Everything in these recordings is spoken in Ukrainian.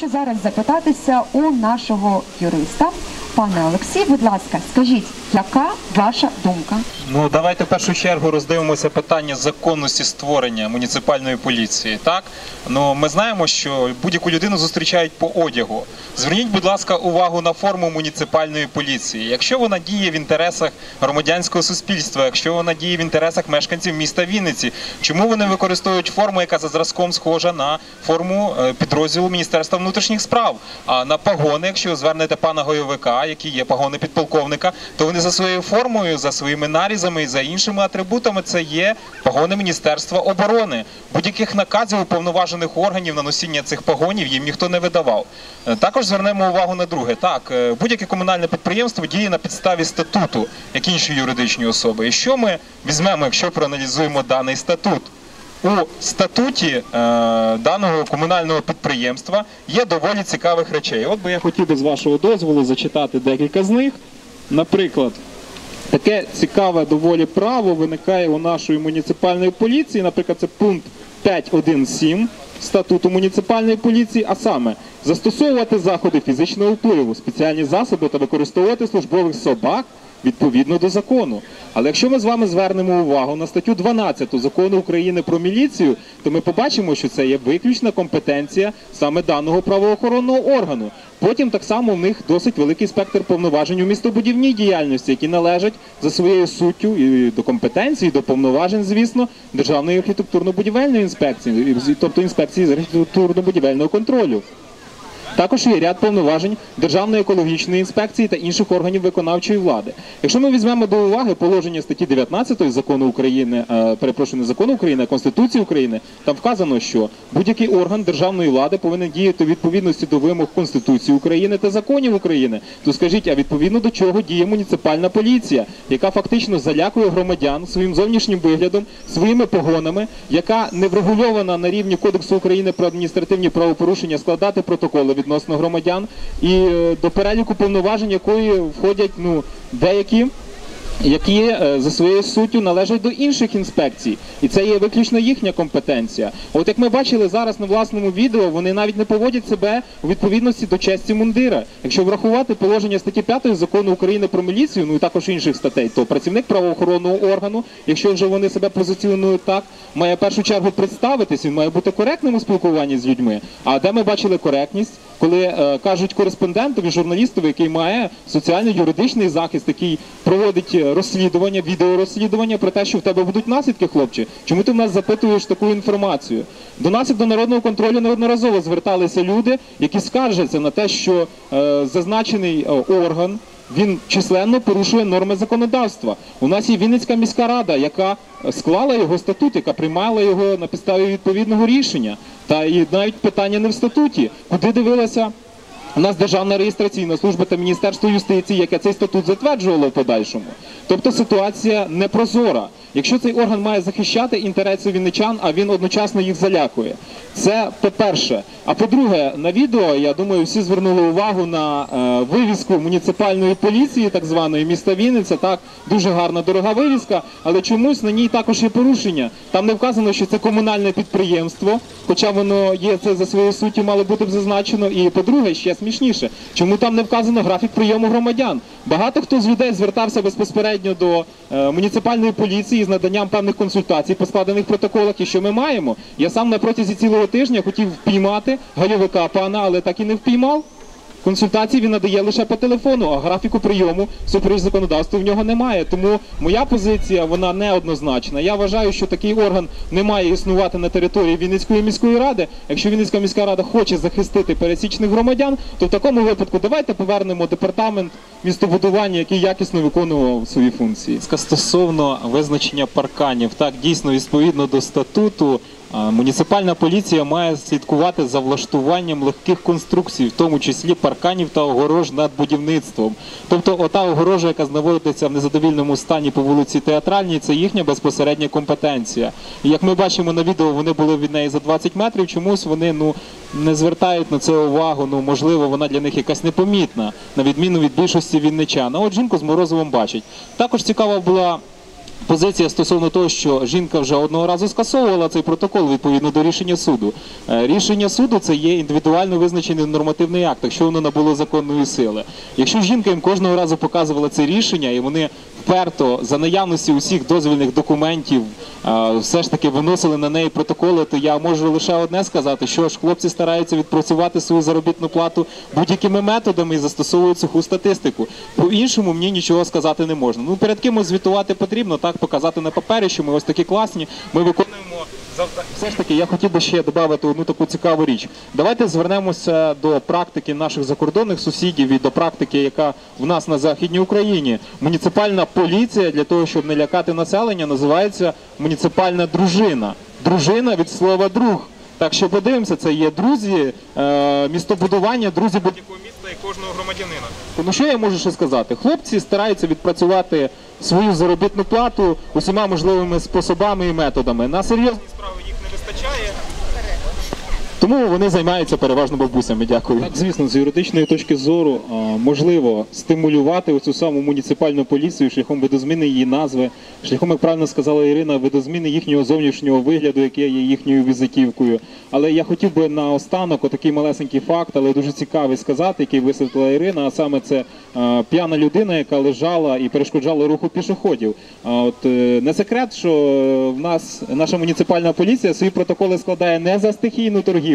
хочу зараз запитатися у нашого юриста. Пане Олексій, будь ласка, скажіть, яка ваша думка? Ну давайте в першу чергу роздивимося питання законності створення муніципальної поліції. Так ну ми знаємо, що будь-яку людину зустрічають по одягу. Зверніть, будь ласка, увагу на форму муніципальної поліції. Якщо вона діє в інтересах громадянського суспільства, якщо вона діє в інтересах мешканців міста Вінниці, чому вони використовують форму, яка за зразком схожа на форму е, підрозділу Міністерства внутрішніх справ? А на погони, якщо звернете пана Гойовика, які є погони підполковника, то вони за своєю формою, за своїми нарізами і за іншими атрибутами це є погони Міністерства оборони. Будь-яких наказів уповноважених органів на носіння цих погонів їм ніхто не видавав. Е, Також звернемо увагу на друге. Так, е, будь-яке комунальне підприємство діє на підставі статуту, як інші юридичні особи. І що ми візьмемо, якщо проаналізуємо даний статут? У статуті е, даного комунального підприємства є доволі цікавих речей. От би я хотів би з вашого дозволу зачитати декілька з них. Наприклад, таке цікаве доволі право виникає у нашої муніципальної поліції. Наприклад, це пункт 5.1.7 статуту муніципальної поліції, а саме застосовувати заходи фізичного впливу, спеціальні засоби та використовувати службових собак відповідно до закону. Але якщо ми з вами звернемо увагу на статтю 12 закону України про міліцію, то ми побачимо, що це є виключна компетенція саме даного правоохоронного органу. Потім так само в них досить великий спектр повноважень у містобудівній діяльності, які належать за своєю суттю і до компетенції, до повноважень, звісно, Державної архітектурно-будівельної інспекції, тобто інспекції з архітектурно-будівельного контролю. Також є ряд повноважень Державної екологічної інспекції та інших органів виконавчої влади. Якщо ми візьмемо до уваги положення статті 19 закону України, е, перепрошую, не закону України, а Конституції України, там вказано, що будь-який орган державної влади повинен діяти відповідності до вимог Конституції України та законів України. То скажіть, а відповідно до чого діє муніципальна поліція, яка фактично залякує громадян своїм зовнішнім виглядом, своїми погонами, яка не врегульована на рівні Кодексу України про адміністративні правопорушення складати протоколи відносно громадян, і е, до переліку повноважень якої входять ну деякі. Які е, за своєю суттю належать до інших інспекцій, і це є виключно їхня компетенція. От як ми бачили зараз на власному відео, вони навіть не поводять себе у відповідності до честі мундира. Якщо врахувати положення статті 5 закону України про міліцію, ну і також інших статей, то працівник правоохоронного органу, якщо вже вони себе позиціонують так, має в першу чергу представитись, він має бути коректним у спілкуванні з людьми. А де ми бачили коректність? коли е, кажуть кореспондентові, журналістові, який має соціально-юридичний захист, який проводить е, розслідування, відеорозслідування про те, що в тебе будуть наслідки, хлопче. Чому ти в нас запитуєш таку інформацію? До нас, як до народного контролю, неодноразово зверталися люди, які скаржаться на те, що е, зазначений е, орган. Він численно порушує норми законодавства. У нас є Вінницька міська рада, яка склала його статут, яка приймала його на підставі відповідного рішення. Та і навіть питання не в статуті, куди дивилася у нас Державна реєстраційна служба та Міністерство юстиції, яке цей статут затверджувало в подальшому. Тобто ситуація непрозора. Якщо цей орган має захищати інтереси вінничан, а він одночасно їх залякує. Це по-перше. А по-друге, на відео, я думаю, всі звернули увагу на е, вивіску муніципальної поліції, так званої міста Вінниця. Так, дуже гарна дорога вивіска, але чомусь на ній також є порушення. Там не вказано, що це комунальне підприємство, хоча воно є це за своєю суттю, мало бути б зазначено. І по-друге, ще смішніше, чому там не вказано графік прийому громадян. Багато хто з людей звертався безпосередньо до е, муніципальної поліції з наданням певних консультацій по складених протоколах. І що ми маємо? Я сам на протязі цілого тижня хотів впіймати гайовика пана, але так і не впіймав. Консультації він надає лише по телефону, а графіку прийому супереч законодавству в нього немає. Тому моя позиція вона неоднозначна. Я вважаю, що такий орган не має існувати на території Вінницької міської ради. Якщо Вінницька міська рада хоче захистити пересічних громадян, то в такому випадку давайте повернемо департамент містобудування, який якісно виконував свої функції. Стосовно визначення парканів, так дійсно відповідно до статуту. Муніципальна поліція має слідкувати за влаштуванням легких конструкцій, в тому числі парканів та огорож над будівництвом. Тобто, ота огорожа, яка знаходиться в незадовільному стані по вулиці Театральній, це їхня безпосередня компетенція. І як ми бачимо на відео, вони були від неї за 20 метрів. Чомусь вони ну не звертають на це увагу. Ну можливо, вона для них якась непомітна, на відміну від більшості вінничан. А от жінку з морозивом бачать. Також цікава була позиція стосовно того, що жінка вже одного разу скасовувала цей протокол відповідно до рішення суду. Е, Рішення суду це є індивідуально визначений нормативний акт, якщо воно набуло законної сили. Якщо жінка їм кожного разу показувала це рішення, і вони вперто за наявності усіх дозвільних документів е, все ж таки виносили на неї протоколи, то я можу лише одне сказати, що ж хлопці стараються відпрацювати свою заробітну плату будь-якими методами і застосовують суху статистику. По-іншому мені нічого сказати не можна. Ну перед кимось звітувати потрібно, так показати на папері, що ми ось такі класні. Ми виконуємо. Все ж таки, я хотів би ще додати одну таку цікаву річ. Давайте звернемося до практики наших закордонних сусідів і до практики, яка в нас на західній Україні. Муніципальна поліція для того, щоб не лякати населення, називається муніципальна дружина. Дружина від слова друг. Так що подивимося, це є друзі, е, містобудування, друзі будь-якого міста і кожного громадянина. Тому що я можу ще сказати? Хлопці стараються відпрацювати свою заробітну плату усіма можливими способами і методами. На серйозні справи їх не вистачає. Тому вони займаються переважно бабусями. Дякую. Так, звісно, з юридичної точки зору можливо стимулювати оцю саму муніципальну поліцію шляхом видозміни її назви, шляхом, як правильно сказала Ірина, видозміни їхнього зовнішнього вигляду, яке є їхньою візитівкою. Але я хотів би наостанок отакий малесенький факт, але дуже цікавий сказати, який висвітлила Ірина. А саме це п'яна людина, яка лежала і перешкоджала руху пішоходів. А от е, не секрет, що в нас наша муніципальна поліція свої протоколи складає не за стихійну торгівлю,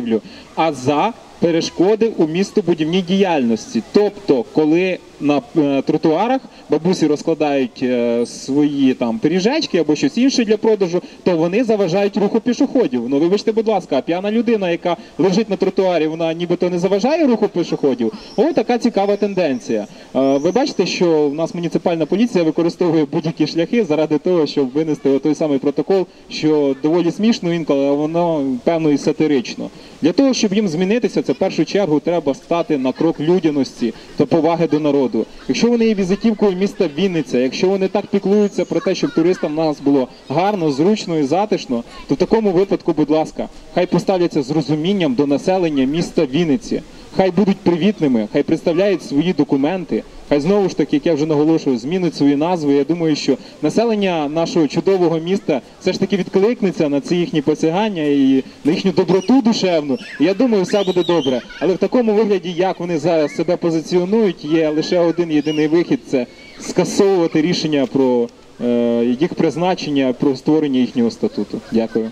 а за перешкоди у містобудівній діяльності. Тобто, коли на е, тротуарах бабусі розкладають е, свої там пиріжечки або щось інше для продажу, то вони заважають руху пішоходів. Ну вибачте, будь ласка, п'яна людина, яка лежить на тротуарі, вона нібито не заважає руху пішоходів. Ось така цікава тенденція. Е, Ви бачите, що в нас муніципальна поліція використовує будь-які шляхи заради того, щоб винести той самий протокол, що доволі смішно інколи, а воно певно і сатирично. Для того, щоб їм змінитися, це в першу чергу треба стати на крок людяності та поваги до народу. Якщо вони є візитівкою міста Вінниця, якщо вони так піклуються про те, щоб туристам в нас було гарно, зручно і затишно, то в такому випадку, будь ласка, хай поставляться з розумінням до населення міста Вінниці. Хай будуть привітними, хай представляють свої документи, хай знову ж таки, як я вже наголошую, змінить свої назви. Я думаю, що населення нашого чудового міста все ж таки відкликнеться на ці їхні посягання і на їхню доброту душевну. Я думаю, все буде добре. Але в такому вигляді, як вони зараз себе позиціонують, є лише один єдиний вихід це скасовувати рішення про е, їх призначення, про створення їхнього статуту. Дякую.